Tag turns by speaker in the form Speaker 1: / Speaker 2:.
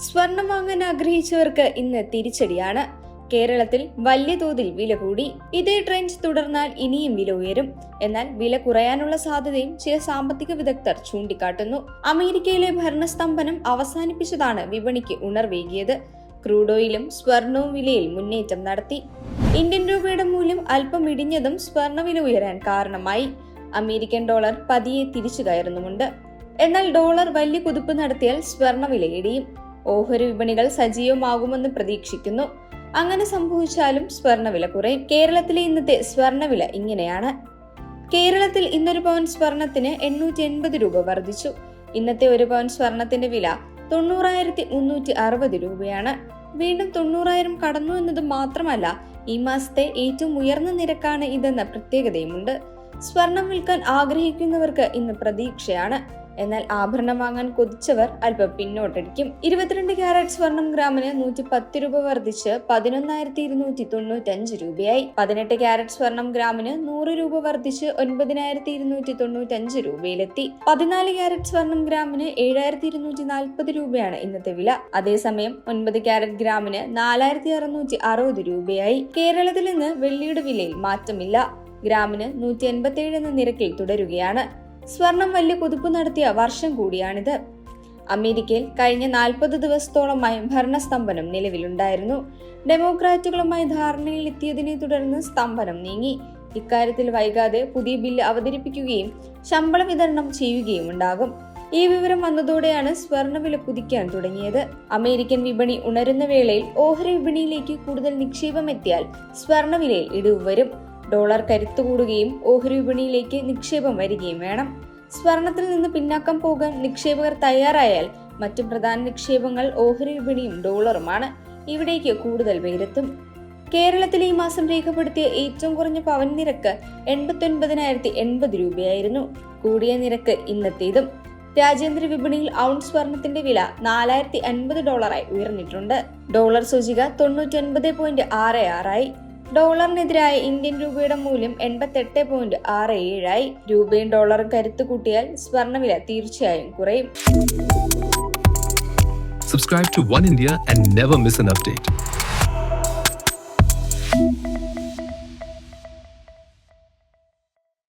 Speaker 1: സ്വർണം വാങ്ങാൻ ആഗ്രഹിച്ചവർക്ക് ഇന്ന് തിരിച്ചടിയാണ്. കേരളത്തിൽ വലിയ തോതിൽ വില കൂടി. ഇതേ ട്രെൻഡ് തുടർന്നാൽ ഇനിയും വില ഉയരും. എന്നാൽ വില കുറയാനുള്ള സാധ്യതയും ചില സാമ്പത്തിക വിദഗ്ധർ ചൂണ്ടിക്കാട്ടുന്നു. അമേരിക്കയിലെ ഭരണസ്തംഭനം അവസാനിപ്പിച്ചതാണ് വിപണിക്ക് ഉണർവേകിയത്. ക്രൂഡ് ഓയിലും സ്വർണവും വിലയിൽ മുന്നേറ്റം നടത്തി. ഇന്ത്യൻ രൂപയുടെ മൂല്യം അല്പം ഇടിഞ്ഞതും സ്വർണവില ഉയരാൻ കാരണമായി. അമേരിക്കൻ ഡോളർ പതിയെ തിരിച്ചു കയറുന്നുമുണ്ട്. എന്നാൽ ഡോളർ വലിയ കുതിപ്പ് നടത്തിയാൽ സ്വർണവില ഇടിയും. ഓഹരി വിപണികൾ സജീവമാകുമെന്ന് പ്രതീക്ഷിക്കുന്നു. അങ്ങനെ സംഭവിച്ചാലും സ്വർണവില കുറയും. കേരളത്തിലെ ഇന്നത്തെ സ്വർണവില ഇങ്ങനെയാണ്. കേരളത്തിൽ ഇന്നൊരു പവൻ സ്വർണത്തിന് എണ്ണൂറ്റി എൺപത് രൂപ വർദ്ധിച്ചു. ഇന്നത്തെ ഒരു പവൻ സ്വർണത്തിന്റെ വില തൊണ്ണൂറായിരത്തി മുന്നൂറ്റി അറുപത് രൂപയാണ്. വീണ്ടും തൊണ്ണൂറായിരം കടന്നു എന്നത് മാത്രമല്ല ഈ മാസത്തെ ഏറ്റവും ഉയർന്ന നിരക്കാണ് ഇതെന്ന പ്രത്യേകതയുമുണ്ട്. സ്വർണം വിൽക്കാൻ ആഗ്രഹിക്കുന്നവർക്ക് ഇന്ന് പ്രതീക്ഷയാണ്. എന്നാൽ ആഭരണം വാങ്ങാൻ കൊതിച്ചവർ അല്പം പിന്നോട്ടടിക്കും. ഇരുപത്തിരണ്ട് ക്യാരറ്റ് സ്വർണം ഗ്രാമിന് നൂറ്റി പത്ത് രൂപ വർദ്ധിച്ച് പതിനൊന്നായിരത്തി ഇരുന്നൂറ്റി തൊണ്ണൂറ്റി അഞ്ച് രൂപയായി. പതിനെട്ട് ക്യാരറ്റ് സ്വർണം ഗ്രാമിന് നൂറ് രൂപ വർദ്ധിച്ച് ഒൻപതിനായിരത്തി ഇരുന്നൂറ്റി തൊണ്ണൂറ്റി അഞ്ച് രൂപയിലെത്തി. പതിനാല് ക്യാരറ്റ് സ്വർണം ഗ്രാമിന് ഏഴായിരത്തി ഇരുന്നൂറ്റി നാൽപ്പത് രൂപയാണ് ഇന്നത്തെ വില. അതേസമയം ഒൻപത് ക്യാരറ്റ് ഗ്രാമിന് നാലായിരത്തി അറുന്നൂറ്റി അറുപത് രൂപയായി. കേരളത്തിൽ നിന്ന് വെള്ളിയുടെ വിലയിൽ മാറ്റമില്ല. ഗ്രാമിന് നൂറ്റി എൺപത്തി എന്ന നിരക്കിൽ തുടരുകയാണ്. സ്വർണം വലിയ കുതിപ്പ് നടത്തിയ വർഷം കൂടിയാണിത്. അമേരിക്കയിൽ കഴിഞ്ഞ നാൽപ്പത് ദിവസത്തോളമായി ഭരണസ്തംഭനം നിലവിലുണ്ടായിരുന്നു. ഡെമോക്രാറ്റുകളുമായി ധാരണയിൽ എത്തിയതിനെ തുടർന്ന് സ്തംഭനം നീങ്ങി. ഇക്കാര്യത്തിൽ വൈകാതെ പുതിയ ബില്ല് അവതരിപ്പിക്കുകയും ശമ്പള വിതരണം ചെയ്യുകയും ഉണ്ടാകും. ഈ വിവരം വന്നതോടെയാണ് സ്വർണവില കുതിക്കാൻ തുടങ്ങിയത്. അമേരിക്കൻ വിപണി ഉണരുന്ന വേളയിൽ ഓഹരി വിപണിയിലേക്ക് കൂടുതൽ നിക്ഷേപം എത്തിയാൽ സ്വർണവിലയിൽ ഇടിവ് വരും. ഡോളർ കരുത്തു കൂടുകയും ഓഹരി വിപണിയിലേക്ക് നിക്ഷേപം വരികയും വേണം. സ്വർണത്തിൽ നിന്ന് പിന്നാക്കം പോകാൻ നിക്ഷേപകർ തയ്യാറായാൽ മറ്റു പ്രധാന നിക്ഷേപങ്ങൾ ഓഹരി വിപണിയും ഡോളറുമാണ്. ഇവിടേക്ക് കൂടുതൽ പേരെത്തും കേരളത്തിൽ ഈ മാസം രേഖപ്പെടുത്തിയ ഏറ്റവും കുറഞ്ഞ പവൻ നിരക്ക് എൺപത്തൊൻപതിനായിരത്തി എൺപത് രൂപയായിരുന്നു. കൂടിയ നിരക്ക് ഇന്നത്തേതും. രാജ്യാന്തര വിപണിയിൽ ഔൺസ് സ്വർണത്തിന്റെ വില നാലായിരത്തി അൻപത് ഡോളറായി ഉയർന്നിട്ടുണ്ട്. ഡോളർ സൂചിക തൊണ്ണൂറ്റി ഒൻപത് പോയിന്റ് ആറ് ആറായി. ഡോളറിനെതിരായ ഇന്ത്യൻ രൂപയുടെ മൂല്യം എൺപത്തെട്ട് പോയിന്റ് ആറ് ഏഴായി രൂപയും ഡോളറും കരുത്തു കൂട്ടിയാൽ സ്വർണവില തീർച്ചയായും കുറയും
Speaker 2: Subscribe to One India and never miss an update.